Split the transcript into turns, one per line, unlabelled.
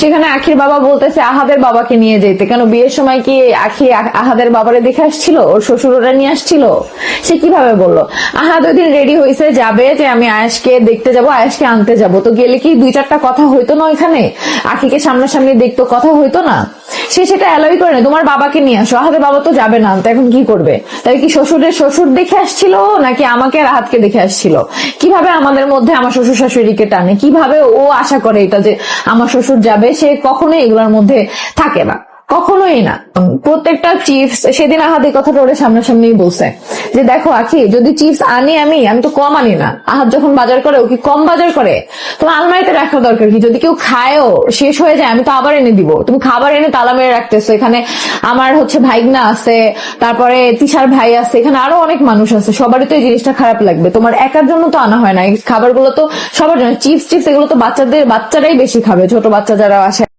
সেখানে আখির বাবা বলতেছে, আহাদের বাবাকে নিয়ে যেতে। কেন বিয়ের সময় কি আখি আহাদের বাবারে দেখে আসছিল? ওর শ্বশুর ওরা নিয়ে আসছিল? সে কীভাবে বলল? আহাদ ওই দিন রেডি হয়েছে যাবে যে আমি আয়াসকে দেখতে যাব আয়াসকে আনতে যাব। তো গেলে কি দুই চারটা কথা হইতো না ওইখানে? আখিকে সামনাসামনি দেখতো, কথা হইতো না? সে সেটা অ্যালোই করে না তোমার বাবাকে নিয়ে আসো। আহাতে বাবা তো যাবে না। এখন কি করবে? তাই কি শ্বশুরের শ্বশুর দেখে আসছিল, নাকি আমাকে আর আহাতকে দেখে আসছিল? কীভাবে আমাদের মধ্যে আমার শ্বশুর শাশুড়িকে টানে? কীভাবে ও আশা করে এটা যে আমার শ্বশুর যাবে? সে কখনোই এগুলোর মধ্যে থাকে না। কখনোই না। প্রত্যেকটা চিপস সেদিন আহাতে এই কথাটা ওরা সামনাসামনি বলছে। যে দেখো আখি, যদি চিপস আনি আমি আমি তো কম আনি না। আহাদ যখন বাজার করে, ও কি কম বাজার করে? তোমার আলমারিতে রাখা দরকার কি? যদি কেউ খায়ও, শেষ হয়ে যায়, আমি তো আবার এনে দিব। তুমি খাবার এনে তালা মেরে রাখতেছো। এখানে আমার হচ্ছে ভাইগনা আছে, তারপরে তিশার ভাই আছে, এখানে আরও অনেক মানুষ আছে। সবারই তো এই জিনিসটা খারাপ লাগবে। তোমার একার জন্য তো আনা হয় না। এই খাবারগুলো তো সবার জন্য। চিপস চিপস এগুলো তো বাচ্চাদের, বাচ্চারাই বেশি খাবে। ছোট বাচ্চা যারা আসে